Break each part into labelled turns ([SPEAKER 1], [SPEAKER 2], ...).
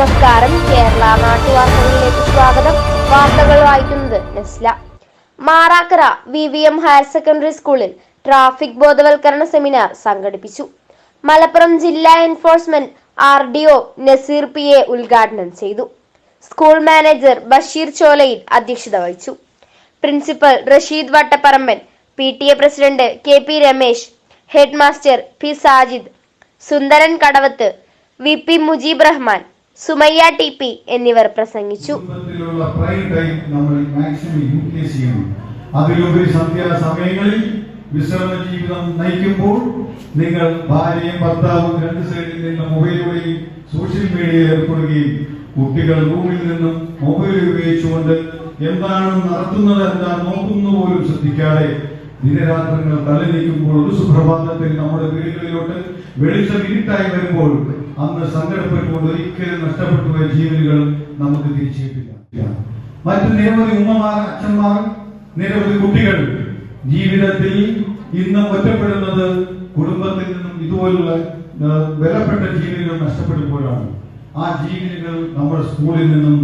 [SPEAKER 1] നമസ്കാരം. കേരള നാട്ടുവാർത്തകളിലേക്ക് സ്വാഗതം. വാർത്തകൾ വായിക്കുന്നത് Nesla. Marakkara V V M higher secondary സ്കൂളിൽ ട്രാഫിക് ബോധവൽക്കരണ സെമിനാർ സംഘടിപ്പിച്ചു. മലപ്പുറം ജില്ലാ enforcement R D O Naseer P A ഉദ്ഘാടനം ചെയ്തു. സ്കൂൾ മാനേജർ ബഷീർ ചോലയിൽ അധ്യക്ഷത വഹിച്ചു. Principal Rasheed Vattaparamban P T A president K P Ramesh head master P Sajid Sundaran Kadavath V P Mujeeb Rahman Sumayya T P എന്നിവർ പ്രസംഗിച്ചു.
[SPEAKER 2] അതിലുപരി സന്ധ്യാസമയങ്ങളിൽ വിശ്രമ ജീവിതം നയിക്കുമ്പോൾ നിങ്ങൾ ഭാര്യയും ഭർത്താവും രണ്ട് സൈഡിൽ നിന്ന് മൊബൈലിലൂടെയും സോഷ്യൽ മീഡിയയിൽ ഏർപ്പെടുകയും കുട്ടികൾ റൂമിൽ നിന്നും മൊബൈൽ ഉപയോഗിച്ചുകൊണ്ട് എന്താണ് നടത്തുന്നത് എന്താ നോക്കുന്നു പോലും ശ്രദ്ധിക്കാതെ ദിനരാത്രങ്ങൾ തലനിൽക്കുമ്പോൾ ഒരു സുപ്രഭാതത്തിൽ നമ്മുടെ വീടുകളിലോട്ട് വെളിച്ചം ഇരുട്ടായി വരുമ്പോൾ അന്ന് സങ്കടപ്പെട്ടുകൊണ്ട് ഒരിക്കലും നഷ്ടപ്പെട്ടു പോയ ജീവനുകൾ നമുക്ക് തിരിച്ചു കിട്ടില്ല. മറ്റു നിരവധി ഉമ്മമാർ അച്ഛന്മാർ നിരവധി കുട്ടികൾ ജീവിതത്തിൽ ഇന്ന് ഒറ്റപ്പെടുന്നത് കുടുംബത്തിൽ നിന്നും ഇതുപോലുള്ള വിലപ്പെട്ട ജീവനുകൾ നഷ്ടപ്പെടുമ്പോഴാണ്. ആ ജീവനുകൾ നമ്മുടെ സ്കൂളിൽ നിന്നും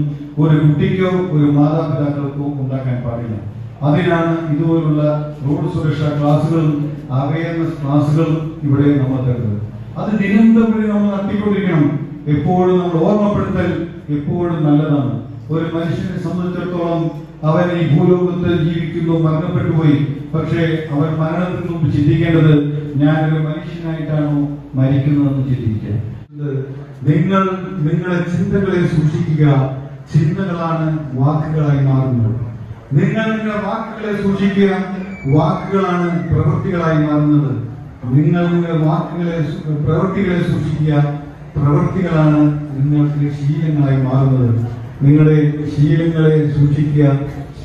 [SPEAKER 2] ഒരു കുട്ടിക്കോ ഒരു മാതാപിതാക്കൾക്കോ ഉണ്ടാക്കാൻ പാടില്ല. അതിനാണ് ഇതുപോലുള്ള റോഡ് സുരക്ഷാ ക്ലാസ്സുകളും അവയർനെസ് ക്ലാസ്സുകളും ഇവിടെ നമ്മൾ തരുന്നത്. അത് നിരന്തരം നമ്മൾ നടത്തിക്കൊണ്ടിരിക്കണം. എപ്പോഴും നമ്മൾ ഓർമ്മപ്പെടുത്തൽ എപ്പോഴും നല്ലതാണ്. ഒരു മനുഷ്യനെ സംബന്ധിച്ചിടത്തോളം അവൻ ഈ ഭൂലോകത്ത് ജീവിക്കുന്നു മരണപ്പെട്ടു പോയി. പക്ഷേ അവൻ മരണത്തിന് മുമ്പ് ചിന്തിക്കേണ്ടത് ഞാനൊരു മനുഷ്യനായിട്ടാണോ മരിക്കുന്നതെന്ന് ചിന്തിക്കുക. നിങ്ങൾ നിങ്ങളെ ചിന്തകളെ സൂക്ഷിക്കുക. ചിന്തകളാണ് വാക്കുകളായി മാറുന്നത്. നിങ്ങൾ നിങ്ങളുടെ വാക്കുകളെ സൂക്ഷിക്കുക. വാക്കുകളാണ് പ്രവൃത്തികളായി മാറുന്നത്. നിങ്ങൾ നിങ്ങളുടെ വാക്കുകളെ പ്രവൃത്തികളെ സൂക്ഷിക്കുക. പ്രവൃത്തികളാണ് നിങ്ങൾക്ക് ശീലങ്ങളായി മാറുന്നത്. നിങ്ങളുടെ ശീലങ്ങളെ സൂക്ഷിക്കുക.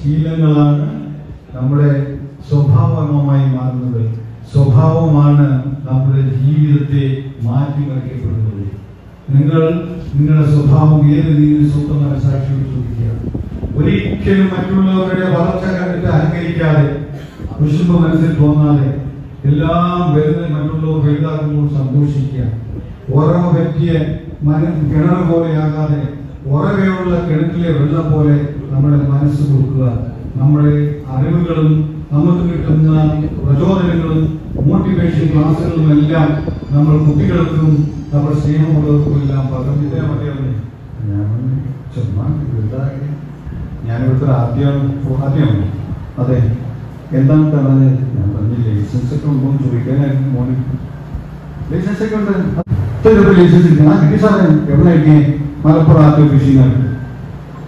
[SPEAKER 2] ശീലങ്ങളാണ് നമ്മുടെ സ്വഭാവമായി മാറുന്നത്. സ്വഭാവമാണ് നമ്മുടെ ജീവിതത്തെ മാറ്റിമറിക്കപ്പെടുന്നത്. നിങ്ങൾ നിങ്ങളുടെ സ്വഭാവം ഏത് രീതിയിൽ സ്വന്തം ഒരിക്കലും മറ്റുള്ളവരുടെ വളർച്ച കണ്ടിട്ട് അഹങ്കരിക്കാതെ വിശുദ്ധ മനസ്സിൽ തോന്നാതെ എല്ലാം വരുന്ന മറ്റുള്ളവർ വലുതാകുമ്പോൾ സന്തോഷിക്കുക. ഓരോ വ്യക്തിയെ മന കിണർ പോലെയാകാതെ ഉറവയുള്ള കിണറ്റിലെ വെള്ളം പോലെ നമ്മുടെ മനസ്സ് കൊടുക്കുക. നമ്മുടെ അറിവുകളും നമുക്ക് കിട്ടുന്ന പ്രചോദനങ്ങളും മോട്ടിവേഷൻ ക്ലാസ്സുകളും എല്ലാം നമ്മൾ കുട്ടികൾക്കും നമ്മുടെ സ്നേഹമുള്ളവർക്കും എല്ലാം പകർന്നിട്ടേ മതിയാവുന്നു ഞാനിവിടുത്തെ ആദ്യം ആദ്യം അതെ. എന്താണ് പറഞ്ഞത് ഞാൻ പറഞ്ഞ ലൈസൻസ് ഒക്കെ ഉണ്ടോ ചോദിക്കാനായിരുന്നു മോന് ലൈസൻസ് ഒക്കെ ഉണ്ട് ഇപ്പൊ ലൈസൻസ് ഇല്ല. ആ കിട്ടി സാറേ. എവിടെ കിട്ടി? മലപ്പുറം ആദ്യ ഓഫീസിൽ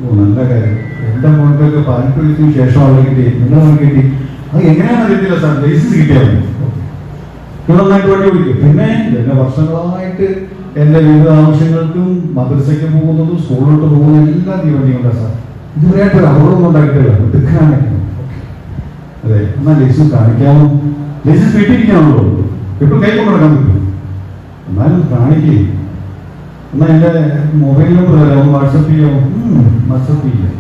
[SPEAKER 2] ഓ നല്ല കാര്യം. എന്റെ മോൻക്കൊക്കെ പതിനെട്ട് വയസ്സിന് ശേഷമുള്ള കിട്ടി. നിങ്ങളുടെ മോൻ കിട്ടി. അത് എങ്ങനെയാണെന്ന് അറിയത്തില്ല സാർ. ലൈസൻസ് കിട്ടിയാൽ നന്നായിട്ട് വണ്ടി ഓടിക്കും. പിന്നെ എന്നെ വർഷങ്ങളായിട്ട് എന്റെ വിവിധ ആവശ്യങ്ങൾക്കും മദ്രസയ്ക്ക് പോകുന്നതും സ്കൂളിലോട്ട് പോകുന്നതും എല്ലാം ഈ വണ്ടി സാർ. ഇതുവരെയായിട്ട് അപകടമൊന്നും ഉണ്ടായിട്ടില്ല എടുക്കാനേ അതെ എന്നാൽ ലൈസൻസ് കാണിക്കാമോ? ലൈസൻസ് വീട്ടിരിക്കാണല്ലോ എപ്പോഴും കൈ കൊണ്ട് നടക്കാൻ പറ്റും. എന്നാലും കാണിക്കേ. എന്നാൽ എന്റെ മൊബൈൽ നമ്പർ തരാമോ വാട്സപ്പ് ചെയ്യാമോ വാട്സപ്പ് ചെയ്യാം.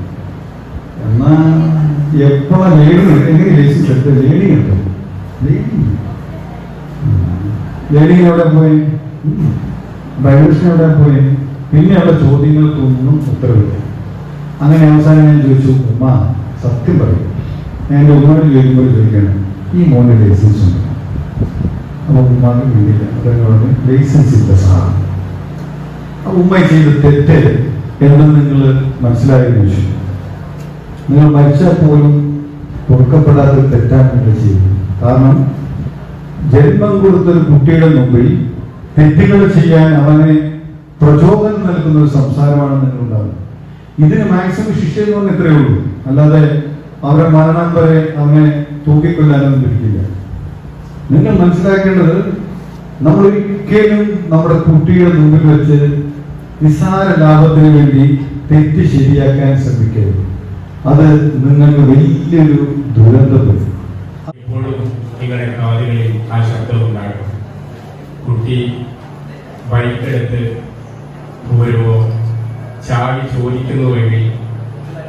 [SPEAKER 2] എന്നാ എപ്പോഴാ ലേഡി എങ്ങനെ ലൈസൻസ് എടുത്ത്? ലേഡി കിട്ടും ലേഡി എവിടെ പോയി? ഡ്രൈവേഴ്സിന് എവിടെ പോയി? പിന്നെ അവിടെ ചോദ്യങ്ങൾക്കൊന്നും ഉത്തരവില്ല. അങ്ങനെ അവസാനം ഞാൻ ചോദിച്ചു ഉമ്മ സത്യം പറയും. ഞാൻ എന്റെ ഉമ്മയോട് ചോദിക്കുമ്പോൾ ചോദിക്കണം ഈ മോന്റെ ലൈസൻസ് ഉണ്ട്? അപ്പോൾ ഉമ്മാക്ക് വേണ്ടിയില്ല അദ്ദേഹം ലൈസൻസ് ഇല്ല ആ ഉമ്മ ചെയ്ത തെറ്റ് എന്ന് നിങ്ങൾ മനസ്സിലായെന്ന് ചോദിച്ചു. നിങ്ങൾ മരിച്ചാൽ പോലും പൊറുക്കപ്പെടാത്ത തെറ്റാണ് നിങ്ങൾ ചെയ്യുന്നത് കാരണം ജന്മം കൊടുത്തൊരു കുട്ടിയുടെ മുമ്പിൽ തെറ്റുകൾ ചെയ്യാൻ അവനെ പ്രചോദനം നൽകുന്ന ഒരു സംസാരമാണ് നിങ്ങൾ ഉണ്ടാകുന്നത് ഇതിന് മാക്സിമം ശിക്ഷ എന്ന് പറഞ്ഞാൽ ഇത്രയേ ഉള്ളൂ. അല്ലാതെ അവരെ മരണം വരെ അവനെ തൂക്കിക്കൊല്ലാനൊന്നും പിടിക്കില്ല നിങ്ങൾ മനസ്സിലാക്കേണ്ടത് നമ്മൾ ഒരിക്കലും നമ്മുടെ കുട്ടിയുടെ മുമ്പിൽ വെച്ച് നിസ്സാര ലാഭത്തിന് വേണ്ടി തെറ്റ് ശരിയാക്കാൻ ശ്രമിക്കരുത്. അത് നിങ്ങൾക്ക് വലിയൊരു ദുരന്തം
[SPEAKER 3] ആ ശബ്ദം ഉണ്ടാകും. കുട്ടി ബൈക്കെടുത്ത് പോരുമോ ചാടി ചോദിക്കുന്നുവെങ്കിൽ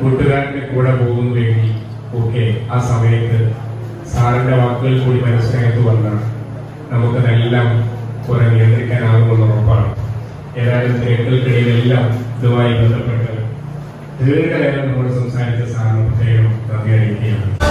[SPEAKER 3] കൂട്ടുകാരന്റെ കൂടെ പോകുന്നുവെങ്കിൽ ഒക്കെ ആ സമയത്ത് സാറിന്റെ വാക്കുകൾ കൂടി മനസ്സിനകത്ത് വന്നാൽ നമുക്കതെല്ലാം കുറെ നിയന്ത്രിക്കാനാകുമെന്ന് ഉറപ്പാണ്. ഏതായാലും തിരക്കുകൾക്കിടയിലെല്ലാം ഇതുമായി ബന്ധപ്പെട്ട് ദീർഘനേരം നമ്മൾ സംസാരിച്ച സാറിന് പ്രത്യേകം നന്ദി അറിയിക്കുകയാണ്.